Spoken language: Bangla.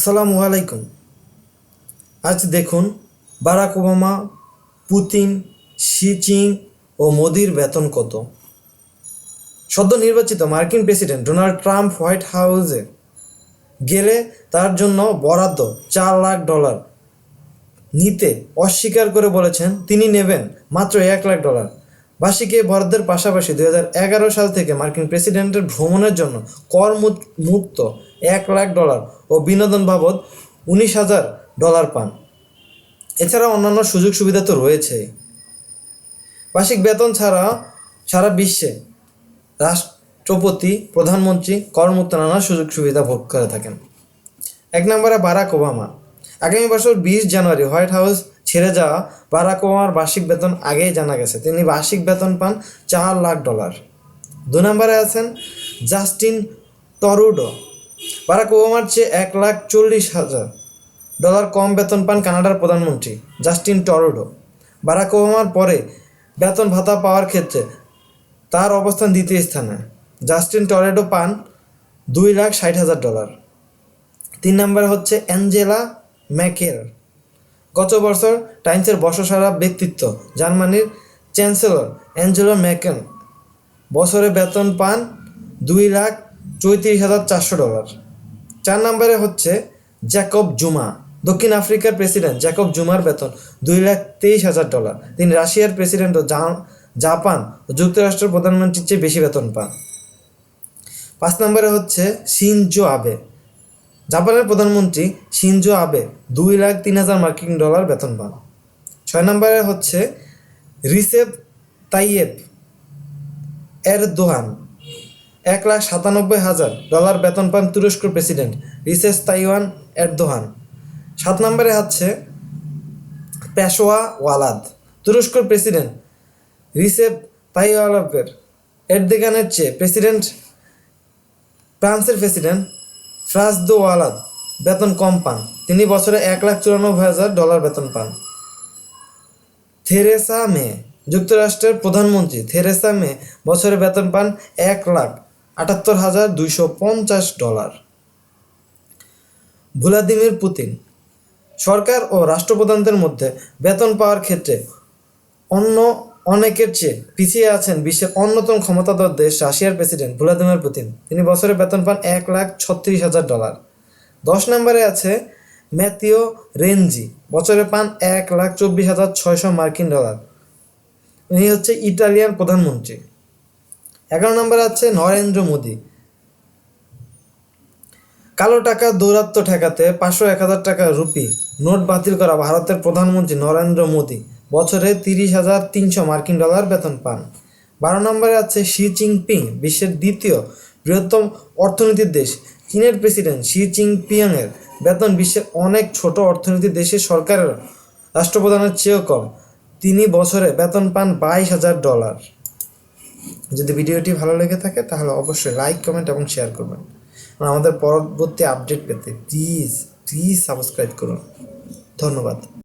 আসসালামু আলাইকুম। আজ দেখুন, বারাক ওবামা, পুতিন, শি চিং ও মোদির বেতন কত? সদ্য নির্বাচিত মার্কিন প্রেসিডেন্ট ডোনাল্ড ট্রাম্প হোয়াইট হাউসে গেলে তার জন্য বরাদ্দ চার লাখ ডলার নিতে অস্বীকার করে বলেছেন। তিনি নেবেন মাত্র এক লাখ ডলার। বার্ষিক বরাদ্দের পাশাপাশি দু হাজার এগারো সাল থেকে মার্কিন প্রেসিডেন্টের ভ্রমণের জন্য কর মুক- মুক্ত এক লাখ ডলার ও বিনোদন বাবদ উনিশ হাজার ডলার পান। এছাড়া অন্যান্য সুযোগ সুবিধা তো রয়েছেই বার্ষিক বেতন ছাড়া, সারা বিশ্বে রাষ্ট্রপতি, প্রধানমন্ত্রী করমুক্ত নানা সুযোগ সুবিধা ভোগ করে থাকেন। এক নম্বরে বারাক ওবামা। আগামী বছর বিশ জানুয়ারি হোয়াইট হাউস ছেড়ে যাওয়া বারাক ওবামার বার্ষিক বেতন আগেই জানা গেছে। তিনি বার্ষিক বেতন পান চার লাখ ডলার। দু নম্বরে আছেন জাস্টিন টরুডো। বারাক ওবামার চেয়ে এক লাখ চল্লিশ হাজার ডলার কম বেতন পান কানাডার প্রধানমন্ত্রী জাস্টিন টরুডো। বারাক ওবামার পরে বেতন ভাতা পাওয়ার ক্ষেত্রে তার অবস্থান দ্বিতীয় স্থানে। জাস্টিন টরেডো পান দুই লাখ ষাট হাজার ডলার। তিন নম্বর হচ্ছে অ্যাঞ্জেলা ম্যাকের গত বছর টাইমসের বর্ষসারা ব্যক্তিত্ব জার্মানির চ্যান্সেলর অ্যাঞ্জেলা ম্যাকেন বছরে বেতন পান দুই লাখ চৌত্রিশ হাজার চারশো ডলার। চার নম্বরে হচ্ছে জ্যাকব জুমা। দক্ষিণ আফ্রিকার প্রেসিডেন্ট জ্যাকব জুমার বেতন দুই লাখ তেইশ হাজার ডলার। তিনি রাশিয়ার প্রেসিডেন্ট ও জাপান ও যুক্তরাষ্ট্রের প্রধানমন্ত্রীর চেয়ে বেশি বেতন পান। পাঁচ নম্বরে হচ্ছে শিনজো আবে। জাপানের প্রধানমন্ত্রী শিনজো আবে দুই লাখ তিন হাজার মার্কিন ডলার বেতন পান। ছয় নম্বরে হচ্ছে রিসেপ তাইয়েব এরদোহান। এক লাখ সাতানব্বই হাজার ডলার বেতন পান তুরস্ক প্রেসিডেন্ট রিসেস তাইওয়ান এরদোহান। সাত নম্বরে হচ্ছে পেশোয়া ওয়ালাদ তুরস্কর প্রেসিডেন্ট রিসেপ তাইওয়ালাপের এরদোগানের চেয়ে প্রেসিডেন্ট ফ্রান্সের প্রেসিডেন্ট ফ্রাস দো ওয়ালাদ বেতন কম পান। তিনি বছরে এক লাখ চুরানব্বই হাজার ডলার বেতন পান। থেরেসা মে, যুক্তরাষ্ট্রের প্রধানমন্ত্রী থেরেসা মে বছরে বেতন পান এক লাখ আটাত্তর হাজার দুইশো পঞ্চাশ ডলার। ভ্লাদিমির পুতিন, সরকার ও রাষ্ট্রপ্রধানদের মধ্যে বেতন পাওয়ার ক্ষেত্রে অন্য অনেকের চেয়ে পিছিয়ে আছেন বিশ্বের অন্যতম ক্ষমতাধর দেশ রাশিয়ার প্রেসিডেন্ট ভ্লাদিমির পুতিন। তিনি বছরে বেতন পান এক লাখ ছত্রিশ হাজার ডলার। দশ নম্বরে আছে ম্যাথিও রেনজি, বছরে পান এক লাখ চব্বিশ হাজার ছয়শো মার্কিন ডলার। ইনি হচ্ছে ইটালিয়ান প্রধানমন্ত্রী। এগারো নম্বরে আছে নরেন্দ্র মোদী। কালো টাকা দৌরাত্ম ঠেকাতে পাঁচশো এক হাজার টাকা রুপি নোট বাতিল করা ভারতের প্রধানমন্ত্রী নরেন্দ্র মোদী বছরে তিরিশ হাজার তিনশো মার্কিন ডলার বেতন পান। বারো নম্বরে আছে শি জিনপিং, বিশ্বের দ্বিতীয় বৃহত্তম অর্থনীতির দেশ। চীনের প্রেসিডেন্ট শি জিনপিংয়ের বেতন বিশ্বের অনেক ছোট অর্থনীতির দেশের সরকারের রাষ্ট্রপ্রধানের চেয়েও কম। তিনি বছরে বেতন পান বাইশ হাজার ডলার। যদি ভিডিওটি ভালো লেগে থাকে, তাহলে অবশ্যই লাইক কমেন্ট এবং শেয়ার করবেন। আমাদের পরবর্তী আপডেট পেতে প্লিজ প্লিজ সাবস্ক্রাইব করুন। ধন্যবাদ।